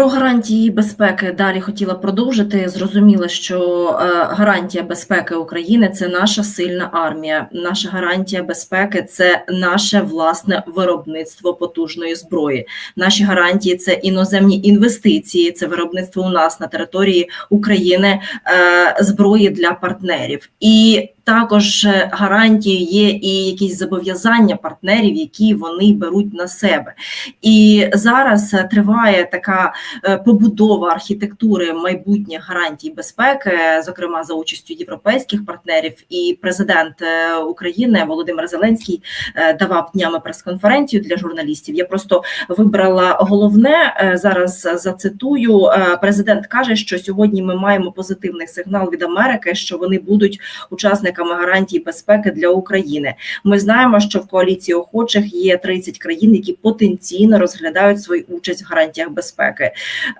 Про гарантії безпеки далі хотіла продовжити. Зрозуміло, що е, гарантія безпеки України це наша сильна армія. Наша гарантія безпеки це наше власне виробництво потужної зброї. Наші гарантії це іноземні інвестиції, це виробництво у нас на території України е, зброї для партнерів. І також е, гарантії є і якісь зобов'язання партнерів, які вони беруть на себе. І зараз е, триває така е, побудова архітектури майбутніх гарантій безпеки, зокрема за участю європейських партнерів. І президент України Володимир Зеленський давав днями прес-конференцію для журналістів. Я просто вибрала головне зараз. Зацитую президент каже, що сьогодні ми маємо позитивний сигнал від Америки, що вони будуть учасниками гарантій безпеки для України. Ми знаємо, що в коаліції охочих є 30 країн, які потенційно розглядають свою участь в гарантіях безпеки.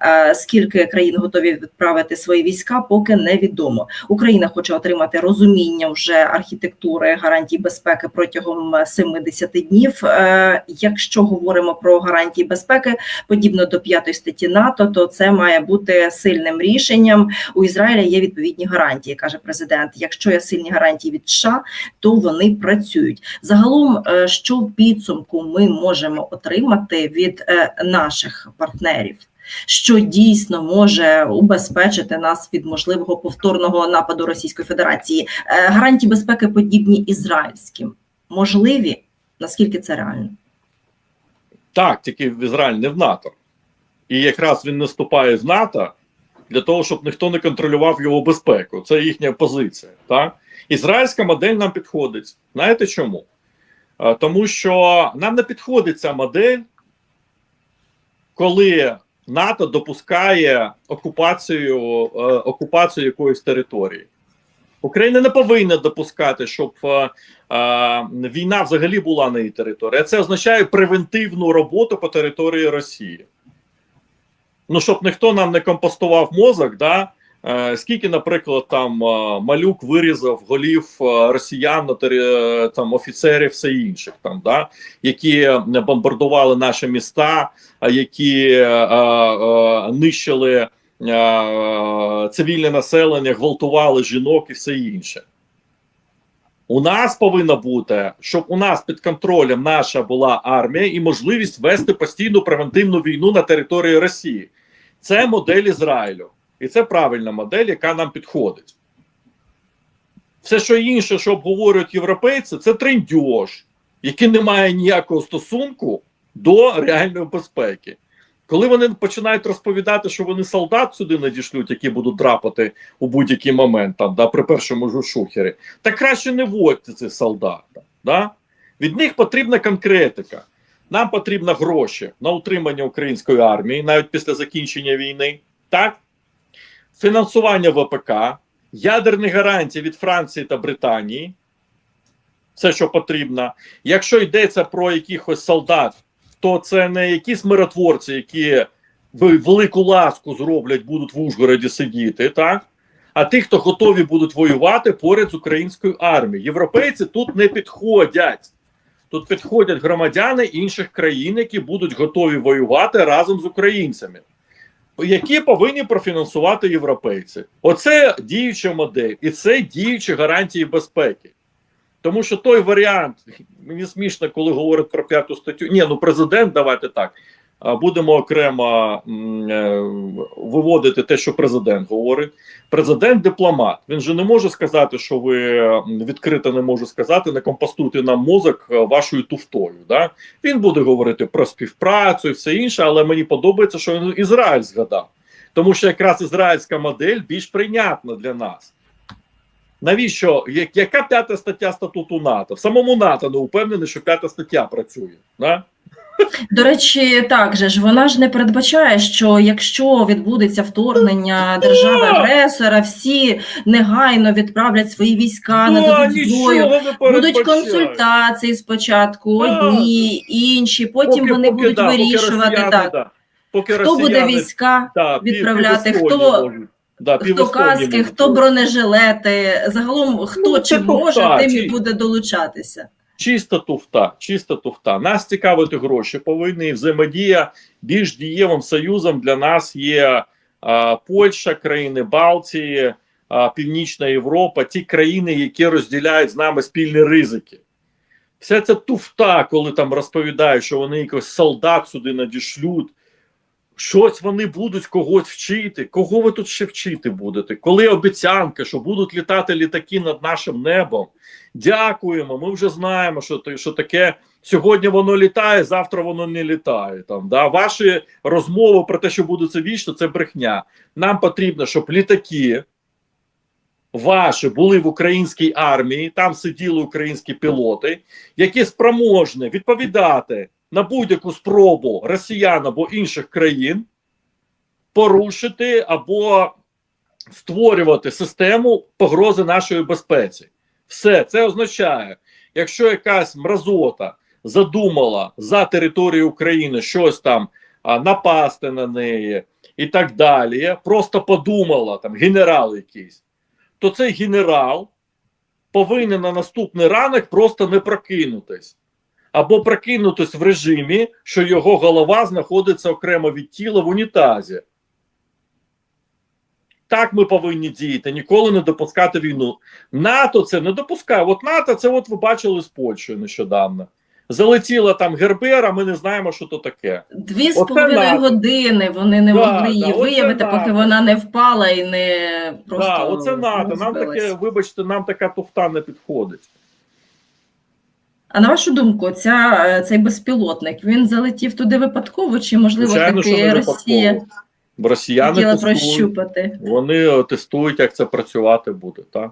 Е, Скільки країн готові відправити свої війська, поки невідомо. Україна хоче отримати розуміння вже архітектури гарантій безпеки протягом 70 днів. Е, Якщо говоримо про гарантії безпеки, подібно до п'ятої статті НАТО, то це має бути сильним рішенням. У Ізраїля є відповідні гарантії, каже президент. Якщо є сильні гарантії від США, то вони працюють. Загалом, е, що в підсумку ми можемо отримати від е, наших партнерів. Що дійсно може убезпечити нас від можливого повторного нападу Російської Федерації? Е, Гарантії безпеки подібні ізраїльським можливі? Наскільки це реально? Так, тільки в Ізраїль не в НАТО. І якраз він наступає в НАТО для того, щоб ніхто не контролював його безпеку. Це їхня позиція. Так? Ізраїльська модель нам підходить. Знаєте чому? Тому що нам не підходить ця модель, коли НАТО допускає окупацію, е, окупацію якоїсь території. Україна не повинна допускати, щоб е, е, війна взагалі була на її території. Це означає превентивну роботу по території Росії. Ну, щоб ніхто нам не компостував мозок, да, скільки, наприклад, там е, малюк вирізав голів е, росіян, е, там офіцерів, все інших, там, да, які е, бомбардували наші міста, які е, е, нищили е, цивільне населення, гвалтували жінок і все інше. У нас повинно бути, щоб у нас під контролем наша була армія і можливість вести постійну превентивну війну на території Росії. Це модель Ізраїлю. І це правильна модель, яка нам підходить. Все, що інше, що обговорюють європейці, це трендьож, який не має ніякого стосунку до реальної безпеки. Коли вони починають розповідати, що вони солдат сюди надішлють, які будуть драпати у будь-який момент там, да, при першому ж шухері, так краще не вводьте цих солдат. Да? Від них потрібна конкретика. Нам потрібно гроші на утримання української армії навіть після закінчення війни. Так? Фінансування ВПК, ядерні гарантії від Франції та Британії. Все, що потрібно. Якщо йдеться про якихось солдат, то це не якісь миротворці, які велику ласку зроблять, будуть в Ужгороді сидіти, так? А ті, хто готові будуть воювати поряд з українською армією. Європейці тут не підходять. Тут підходять громадяни інших країн, які будуть готові воювати разом з українцями, які повинні профінансувати європейці. Оце діюча модель, і це діючі гарантії безпеки. Тому що той варіант, мені смішно, коли говорять про п'яту статтю. Ні, ну президент, давайте так. Будемо окремо е, виводити те, що президент говорить. Президент дипломат. Він же не може сказати, що ви відкрито не може сказати, не компостуйте нам мозок е, вашою туфтою. Да? Він буде говорити про співпрацю і все інше, але мені подобається, що він Ізраїль згадав. Тому що якраз ізраїльська модель більш прийнятна для нас. Навіщо? Яка п'ята стаття статуту НАТО? В самому НАТО не упевнений, що п'ята стаття працює. Да? До речі, так же ж вона ж не передбачає, що якщо відбудеться вторгнення держави агресора, всі негайно відправлять свої війська, нададуть зброю. Будуть консультації спочатку, одні, інші, потім Поки- вони поки, будуть да, поки вирішувати росіяни, так, да. Поки хто буде війська да, відправляти, хто- можуть. Да, хто каски, хто бронежилети. Загалом хто Ну, чи може, так, тим і буде долучатися. Чиста туфта, чиста туфта. Нас цікавити гроші повинні і взаємодія більш дієвим союзом для нас є а, Польща, країни Балтії, а, Північна Європа, ті країни, які розділяють з нами спільні ризики. Вся ця туфта, коли там розповідають, що вони якось солдат сюди надішлють. Щось вони будуть когось вчити. Кого ви тут ще вчити будете? Коли обіцянка, що будуть літати літаки над нашим небом? Дякуємо. Ми вже знаємо, що, що таке сьогодні воно літає, завтра воно не літає. Там да ваші розмови про те, що буде це вічно, це брехня. Нам потрібно, щоб літаки ваші були в українській армії, там сиділи українські пілоти, які спроможні відповідати на будь-яку спробу росіян або інших країн порушити або створювати систему погрози нашої безпеці. Все це означає, якщо якась мразота задумала за територію України щось там а, напасти на неї і так далі, просто подумала там генерал якийсь, то цей генерал повинен на наступний ранок просто не прокинутись. Або прокинутись в режимі, що його голова знаходиться окремо від тіла в унітазі. Так ми повинні діяти, ніколи не допускати війну. НАТО це не допускає. От НАТО, це от ви бачили з Польщею нещодавно. Залетіла там Гербера, ми не знаємо, що то таке. Дві з половиною години вони не Да, могли да, її виявити, поки НАТО. вона не впала і не просто Так, оце НАТО. Нам таке, вибачте, нам така туфта не підходить. А на вашу думку, ця, цей безпілотник він залетів туди випадково, чи можливо Звичайно, таки Росія. Бо росіяни тестують, прощупати? вони е, тестують, як це працювати буде. Так?